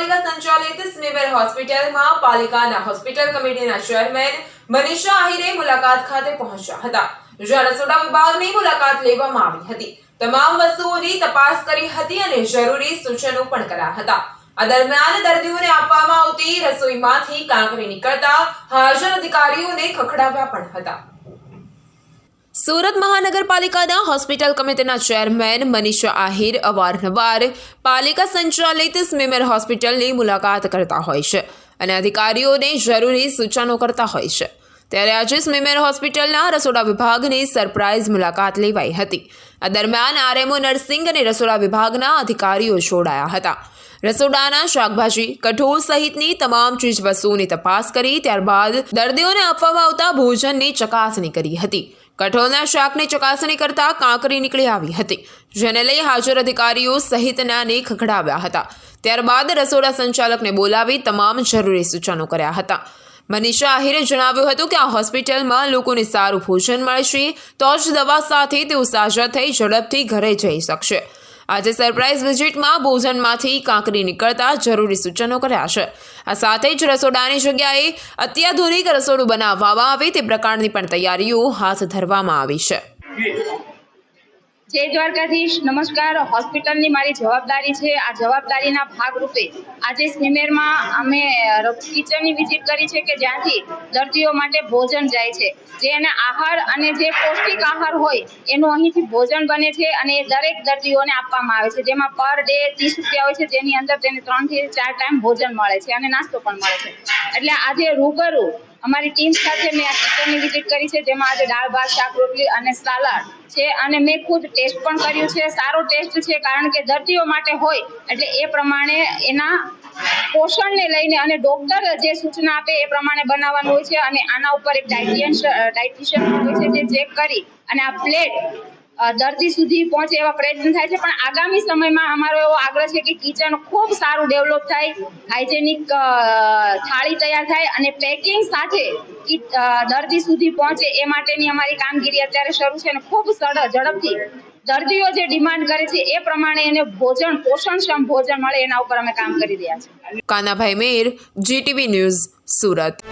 મહાનગરપાલિકા સંચાલિત સ્મીમેર હોસ્પિટલમાં પાલિકાના હોસ્પિટલ કમિટીના ચેરમેન મનીષા આહિરે મુલાકાત ખાતે પહોંચ્યા હતા. જ્યાં રસોડા વિભાગની મુલાકાત લેવામાં આવી હતી. તમામ વસ્તુઓની તપાસ કરી હતી અને જરૂરી સૂચનો પણ કર્યા હતા. આ દરમિયાન દર્દીઓને આપવામાં આવતી રસોઈમાંથી કાંકરી નીકળતા હાજર અધિકારીઓને ખખડાવ્યા પણ હતા. સુરત મહાનગરપાલિકાના હોસ્પિટલ કમિટીના ચેરમેન મનીષા આહિર અવારનવાર પાલિકા સંચાલિત સ્મીમેર હોસ્પિટલની મુલાકાત કરતા હોય છે અને અધિકારીઓને જરૂરી સૂચનો કરતા હોય છે. ત્યારે આજે સ્મીમેર હોસ્પિટલના રસોડા વિભાગની સરપ્રાઇઝ મુલાકાત લેવાઈ હતી. આ દરમિયાન આરએમઓ નર્સિંગ અને રસોડા વિભાગના અધિકારીઓ જોડાયા હતા. રસોડાના શાકભાજી, કઠોળ સહિતની તમામ ચીજ વસ્તુઓની તપાસ કરી, ત્યારબાદ દર્દીઓને આપવામાં આવતા ભોજનની ચકાસણી કરી હતી. કઠોળના શાકની ચકાસણી કરતા કાંકરી નીકળી આવી હતી, જેને લઈ હાજર અધિકારીઓ સહિતનાને ખખડાવ્યા હતા. ત્યારબાદ રસોડા સંચાલકને બોલાવી તમામ જરૂરી સૂચનો કર્યા હતા. મનીષા આહિરે જણાવ્યું હતું કે આ હોસ્પિટલમાં લોકોને સારું ભોજન મળશે, તો જ દવા સાથે તેઓ સાજા થઈ ઝડપથી ઘરે જઈ શકશે. આજે સરપ્રાઇઝ વિઝિટમાં ભોજનમાંથી કાંકરી નીકળતા જરૂરી સૂચનો કર્યા છે. આ સાથે જ રસોડાની જગ્યાએ અત્યાધુનિક રસોડું બનાવવામાં આવે તે પ્રકારની પણ તૈયારીઓ હાથ ધરવામાં આવી છે. જય દ્વારકાધીશ. નમસ્કાર. હોસ્પિટલની મારી જવાબદારી છે. આ જવાબદારીના ભાગરૂપે આજે સિમેરમાં અમે કિચનની વિઝિટ કરી છે કે જ્યાંથી દર્દીઓ માટે ભોજન જાય છે. જે એને આહાર અને જે પૌષ્ટિક આહાર હોય, એનું અહીંથી ભોજન બને છે અને એ દરેક દર્દીઓને આપવામાં આવે છે. જેમાં પર ડે ત્રીસ રૂપિયા હોય છે. જેની અંદર તેને ત્રણથી ચાર ટાઈમ ભોજન મળે છે અને નાસ્તો પણ મળે છે. એટલે આજે રૂબરૂ અમારી ટીમ સાથે મેં આ કિચનની વિઝિટ કરી છે, જેમાં આજે દાળ, ભાત, શાક, રોટલી અને સલાડ છે. અને મેં ખુદ ટેસ્ટ પણ કર્યું છે. સારો ટેસ્ટ છે, કારણ કે દર્દીઓ માટે હોય, એટલે એ પ્રમાણે એના પોષણને લઈને અને ડોક્ટર જે સૂચના આપે એ પ્રમાણે બનાવવાનું હોય છે. અને આના ઉપર એક ડાયટિયન ડાયટિશિયન હોય છે, જે ચેક કરી અને આ પ્લેટ દર્દી સુધી પહોંચે એવા પ્રયત્ન થાય છે. પણ આગામી સમયમાં અમારો એવો આગ્રહ છે કે કિચન ખૂબ સારું ડેવલપ થાય, હાઇજેનિક થાળી તૈયાર થાય અને પેકિંગ સાથે દર્દી સુધી પહોંચે એ માટેની અમારી કામગીરી અત્યારે શરૂ છે અને ખૂબ સરળ, ઝડપથી દર્દીઓ જે ડિમાન્ડ કરે છે એ પ્રમાણે એને ભોજન, પોષણક્ષમ ભોજન મળે એના ઉપર અમે કામ કરી રહ્યા છીએ. Kanabhai Mer, GTV news Surat.